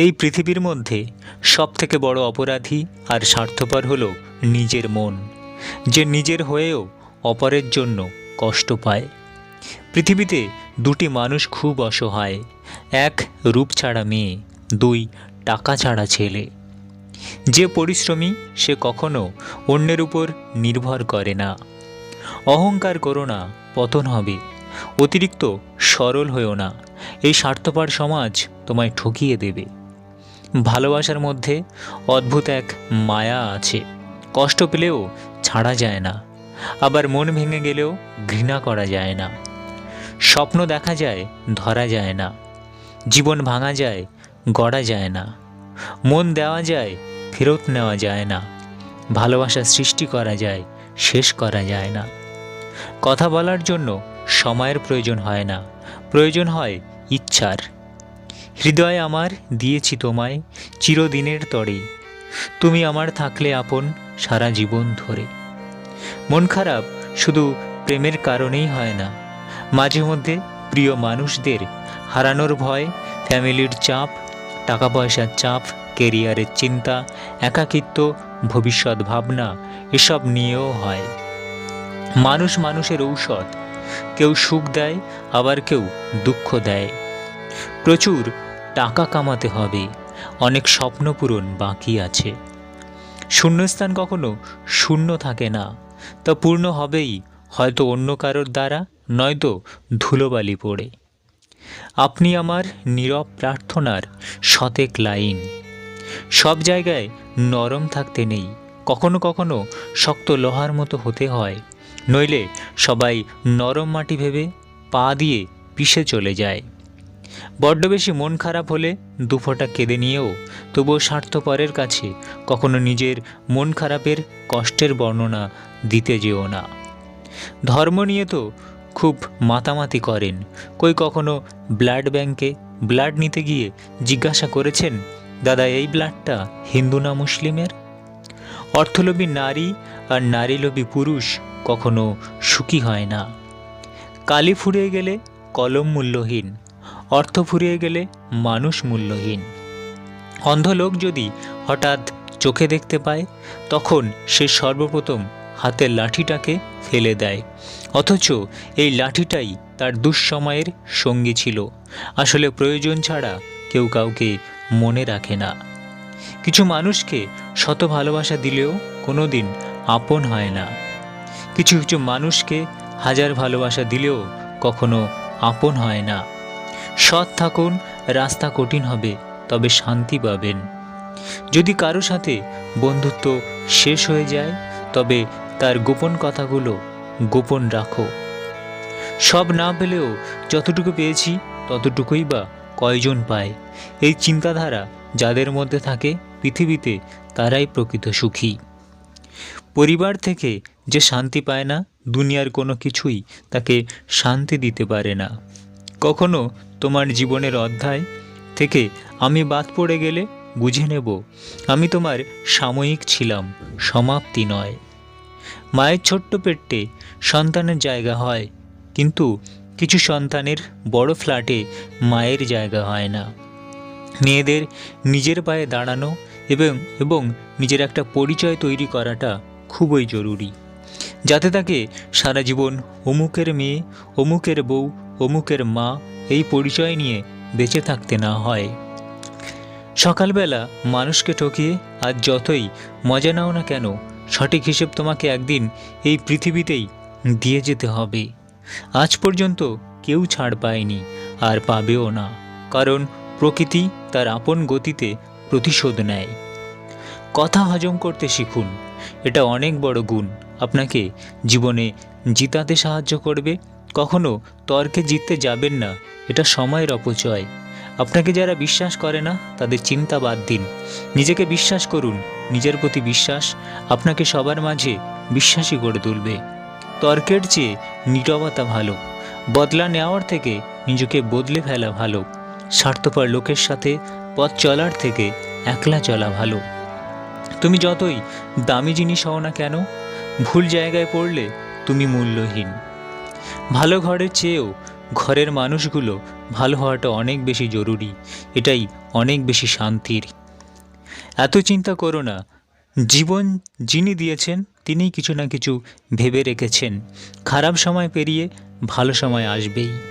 এই পৃথিবীর মধ্যে সব থেকে বড় অপরাধী আর স্বার্থপর হল নিজের মন। যে নিজের হয়েও অপরের জন্য কষ্ট পায়। পৃথিবীতে দুটি মানুষ খুব অসহায়, এক রূপ ছাড়া মেয়ে, দুই টাকা ছাড়া ছেলে। যে পরিশ্রমী সে কখনো অন্যের উপর নির্ভর করে না। অহংকার করো না, পতন হবে। অতিরিক্ত সরল হয়েও না। এই স্বার্থপর সমাজ তোমায় ঠকিয়ে দেবে। ভালোবাসার মধ্যে অদ্ভুত এক মায়া আছে। কষ্ট পেলেও ছাড়া যায় না। আবার মন ভেঙে গেলেও ঘৃণা করা যায় না। স্বপ্ন দেখা যায়, ধরা যায় না। জীবন ভাঙা যায়, গড়া যায় না। মন দেওয়া যায়, ফেরত নেওয়া যায় না। ভালোবাসা সৃষ্টি করা যায়, শেষ করা যায় না। কথা বলার জন্য সময়ের প্রয়োজন হয় না। প্রয়োজন হয় ইচ্ছার। হৃদয় আমার দিয়েছি তোমায় চিরদিনের তরে। তুমি আমার থাকলে আপন সারা জীবন ধরে। মন খারাপ শুধু প্রেমের কারণেই হয় না, মাঝে মধ্যে প্রিয় মানুষদের হারানোর ভয়, ফ্যামিলির চাপ টাকা পয়সার চাপ, কেরিয়ারের চিন্তা, একাকিত্ব, ভবিষ্যৎ ভাবনা, এসব নিয়েও হয়। মানুষ মানুষের ঔষধ, কেউ সুখ দেয়, আবার কেউ দুঃখ দেয়। প্রচুর টাকা কামাতে হবে। অনেক স্বপ্ন পূরণ বাকি আছে। শূন্যস্থান কখনো শূন্য থাকে না। তা পূর্ণ হবেই হয়তো অন্য কারোর দ্বারা, নয়তো ধুলোবালি পড়ে। আপনি আমার নীরব প্রার্থনার শতেক লাইন। সব জায়গায় নরম থাকতে নেই। কখনো কখনো শক্ত লোহার মতো হতে হয়। নইলে সবাই নরম মাটি ভেবে পা দিয়ে পিষে চলে যায়। বড্ড বেশি মন খারাপ হলে দুফোঁটা কেঁদে নিয়েও তবুও স্বার্থপরের কাছে কখনো নিজের মন খারাপের কষ্টের বর্ণনা দিতে যেও না। ধর্ম নিয়ে তো খুব মাতামাতি করেন। কই কখনো ব্লাড ব্যাংকে ব্লাড নিতে গিয়ে জিজ্ঞাসা করেছেন, দাদা, এই ব্লাডটা হিন্দু না মুসলিমের? অর্থলোভী নারী আর নারীলোভী পুরুষ কখনো সুখী হয় না। কালি ফুরিয়ে গেলে কলম মূল্যহীন। অর্থ ফুরিয়ে গেলে মানুষ মূল্যহীন। অন্ধ লোক যদি হঠাৎ চোখে দেখতে পায়, তখন সে সর্বপ্রথম হাতের লাঠিটাকে ফেলে দেয়। অথচ এই লাঠিটাই তার দুঃসময়ের সঙ্গী ছিল। আসলে প্রয়োজন ছাড়া কেউ কাউকে মনে রাখে না। কিছু মানুষকে শত ভালোবাসা দিলেও কোনো দিন আপন হয় না। কিছু কিছু মানুষকে হাজার ভালোবাসা দিলেও কখনো আপন হয় না। সৎ থাকুন, রাস্তা কঠিন হবে, তবে শান্তি পাবেন। যদি কারও সাথে বন্ধুত্ব শেষ হয়ে যায়, তবে তার গোপন কথাগুলো গোপন রাখো। সব না পেলেও যতটুকু পেয়েছি, ততটুকুই বা কয়জন পায়। এই চিন্তাধারা যাদের মধ্যে থাকে পৃথিবীতে, তারাই প্রকৃত সুখী। পরিবার থেকে যে শান্তি পায় না, দুনিয়ার কোনো কিছুই তাকে শান্তি দিতে পারে না। কখনো তোমার জীবনের অধ্যায় থেকে আমি বাদ পড়ে গেলে বুঝে নেব, আমি তোমার সাময়িক ছিলাম, সমাপ্তি নয়। মায়ের ছোট্ট পেটে সন্তানের জায়গা হয়, কিন্তু কিছু সন্তানের বড় ফ্ল্যাটে মায়ের জায়গা হয় না। মেয়েদের নিজের পায়ে দাঁড়ানো এবং এবং নিজের একটা পরিচয় তৈরি করাটা খুবই জরুরি, যাতে তাকে সারা জীবন অমুকের মেয়ে, অমুকের বউ অমুকের মা এই পরিচয় নিয়ে বেঁচে থাকতে না হয়। সকালবেলা মানুষকে ঠকিয়ে আর যতই মজা নাও না কেন, সঠিক হিসেব তোমাকে একদিন এই পৃথিবীতেই দিয়ে যেতে হবে। আজ পর্যন্ত কেউ ছাড় পায়নি, আর পাবেও না, কারণ প্রকৃতি তার আপন গতিতে প্রতিশোধ নেয়। কথা হজম করতে শিখুন, এটা অনেক বড় গুণ, আপনাকে জীবনে জিতাতে সাহায্য করবে কখনো তর্কে জিততে যাবেন না, এটা সময়ের অপচয়। আপনাকে যারা বিশ্বাস করে না, তাদের চিন্তা বাদ দিন। নিজেকে বিশ্বাস করুন, নিজের প্রতি বিশ্বাস আপনাকে সবার মাঝে বিশ্বাসী করে তুলবে। তর্কের চেয়ে নীরবতা ভালো, বদলা নেওয়ার থেকে নিজেকে বদলে ফেলা ভালো, স্বার্থপর লোকের সাথে পথ চলার থেকে একলা চলা ভালো। তুমি যতই দামি জিনিস হও না কেন, ভুল জায়গায় পড়লে তুমি মূল্যহীন। ভালো ঘরের চেয়েও ঘরের মানুষগুলো ভালো হওয়াটা অনেক বেশি জরুরি, এটাই অনেক বেশি শান্তির। এত চিন্তা করো না, জীবন যিনি দিয়েছেন তিনি কিছু না কিছু ভেবে রেখেছেন। খারাপ সময় পেরিয়ে ভালো সময় আসবেই।